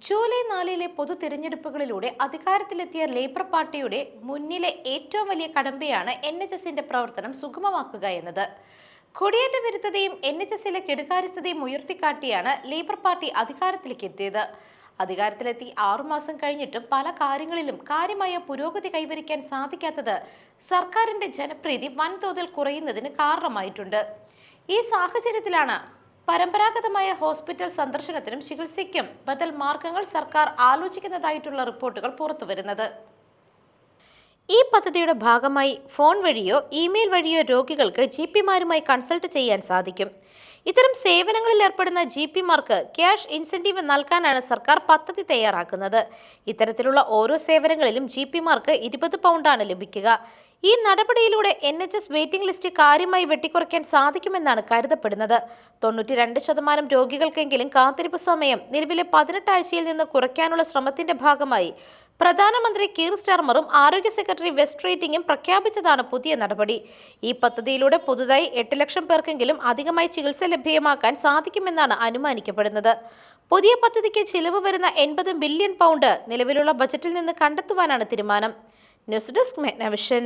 July നാലിലെ പൊതു തിരഞ്ഞെടുപ്പുകളിലൂടെ അധികാരത്തിലെത്തിയ labour പാർട്ടിയുടെ മുന്നിലെ ഏറ്റവും വലിയ കടമ്പയാണ് എൻ എച്ച് എസിന്റെ പ്രവർത്തനം സുഗമമാക്കുക എന്നത്. കുടിയേറ്റ വിരുദ്ധതയും എൻ എച്ച് എസിലെ കെടുകാര്യസ്ഥതയും ഉയർത്തിക്കാട്ടിയാണ് ലേബർ പാർട്ടി അധികാരത്തിലേക്ക് എത്തിയത്. അധികാരത്തിലെത്തി ആറുമാസം കഴിഞ്ഞിട്ടും പല കാര്യങ്ങളിലും കാര്യമായ പുരോഗതി കൈവരിക്കാൻ സാധിക്കാത്തത് സർക്കാരിന്റെ ജനപ്രീതി വൻതോതിൽ കുറയുന്നതിന് കാരണമായിട്ടുണ്ട്. ഈ സാഹചര്യത്തിലാണ് പരമ്പരാഗതമായ ഹോസ്പിറ്റൽ സന്ദർശനത്തിനും ചികിത്സയ്ക്കും ബദൽ മാർഗങ്ങൾ സർക്കാർ ആലോചിക്കുന്നതായിട്ടുള്ള റിപ്പോർട്ടുകൾ പുറത്തുവരുന്നത്. ഈ പദ്ധതിയുടെ ഭാഗമായി ഫോൺ വഴിയോ ഇമെയിൽ വഴിയോ രോഗികൾക്ക് ജി പിമാരുമായി കൺസൾട്ട് ചെയ്യാൻ സാധിക്കും. ഇത്തരം സേവനങ്ങളിൽ ഏർപ്പെടുന്ന ജി പിമാർക്ക് ക്യാഷ് ഇൻസെന്റീവ് നൽകാനാണ് സർക്കാർ പദ്ധതി തയ്യാറാക്കുന്നത്. ഇത്തരത്തിലുള്ള ഓരോ സേവനങ്ങളിലും ജി പിമാർക്ക് ഇരുപത് പൗണ്ടാണ് ലഭിക്കുക. ഈ നടപടിയിലൂടെ N H S waiting list കാര്യമായി വെട്ടിക്കുറയ്ക്കാൻ സാധിക്കുമെന്നാണ് കരുതപ്പെടുന്നത്. തൊണ്ണൂറ്റി രണ്ട് ശതമാനം രോഗികൾക്കെങ്കിലും കാത്തിരിപ്പ് സമയം നിലവിലെ പതിനെട്ടാഴ്ചയിൽ നിന്ന് കുറയ്ക്കാനുള്ള ശ്രമത്തിന്റെ ഭാഗമായി പ്രധാനമന്ത്രി കീർ സ്റ്റാർമറും ആരോഗ്യ സെക്രട്ടറി വെസ്റ്റ് റേറ്റിംഗും പ്രഖ്യാപിച്ചതാണ് പുതിയ നടപടി. ഈ പദ്ധതിയിലൂടെ പുതുതായി എട്ട് ലക്ഷം പേർക്കെങ്കിലും അധികമായി ചികിത്സ ലഭ്യമാക്കാൻ സാധിക്കുമെന്നാണ് അനുമാനിക്കപ്പെടുന്നത്. പുതിയ പദ്ധതിക്ക് ചിലവ് വരുന്ന എൺപത് ബില്യൺ പൗണ്ട് നിലവിലുള്ള ബജറ്റിൽ നിന്ന് കണ്ടെത്തുവാനാണ് തീരുമാനം. News desk മെഗ്നവിഷൻ